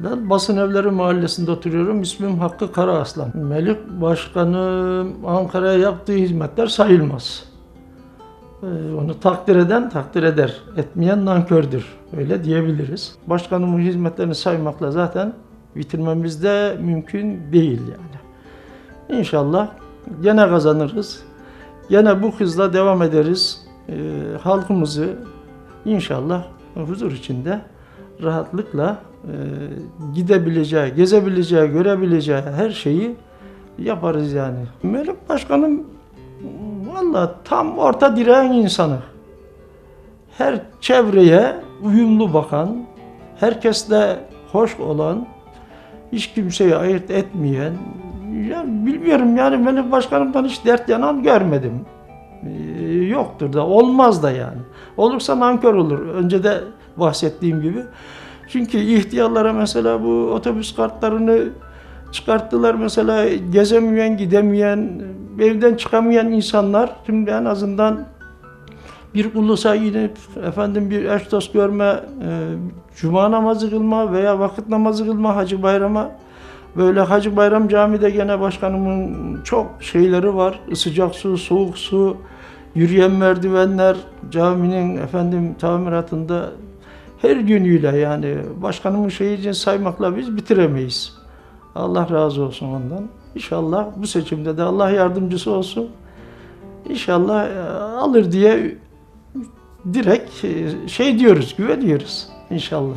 Ben Basın Evleri Mahallesi'nde oturuyorum. İsmim Hakkı Karaaslan. Melik Başkanım Ankara'ya yaptığı hizmetler sayılmaz. Ee, Onu takdir eden takdir eder. Etmeyen nankördür. Öyle diyebiliriz. Başkanımın hizmetlerini saymakla zaten bitirmemiz de mümkün değil yani. İnşallah gene kazanırız. Gene bu hızla devam ederiz. Ee, halkımızı inşallah huzur içinde rahatlıkla gidebileceği, gezebileceği, görebileceği her şeyi yaparız yani. Melik Başkanım valla tam orta direğin insanı. Her çevreye uyumlu bakan, herkesle hoş olan, hiç kimseyi ayırt etmeyen, ya bilmiyorum yani Melik Başkanım'dan hiç dert yanan görmedim. Ee, yoktur da, olmaz da yani. Olursa nankör olur. Önce de bahsettiğim gibi. Çünkü ihtiyarlara mesela bu otobüs kartlarını çıkarttılar mesela gezemeyen, gidemeyen, evden çıkamayan insanlar şimdi en azından bir ulusa inip efendim bir eş dost görme, e, cuma namazı kılma veya vakit namazı kılma Hacı Bayram'a böyle Hacı Bayram Camii'de gene başkanımın çok şeyleri var. Sıcak su, soğuk su, yürüyen merdivenler, caminin efendim tamiratında her günüyle yani başkanımın şeyi için saymakla biz bitiremeyiz. Allah razı olsun ondan. İnşallah bu seçimde de Allah yardımcısı olsun. İnşallah e, alır diye direkt e, şey diyoruz, güveniyoruz inşallah.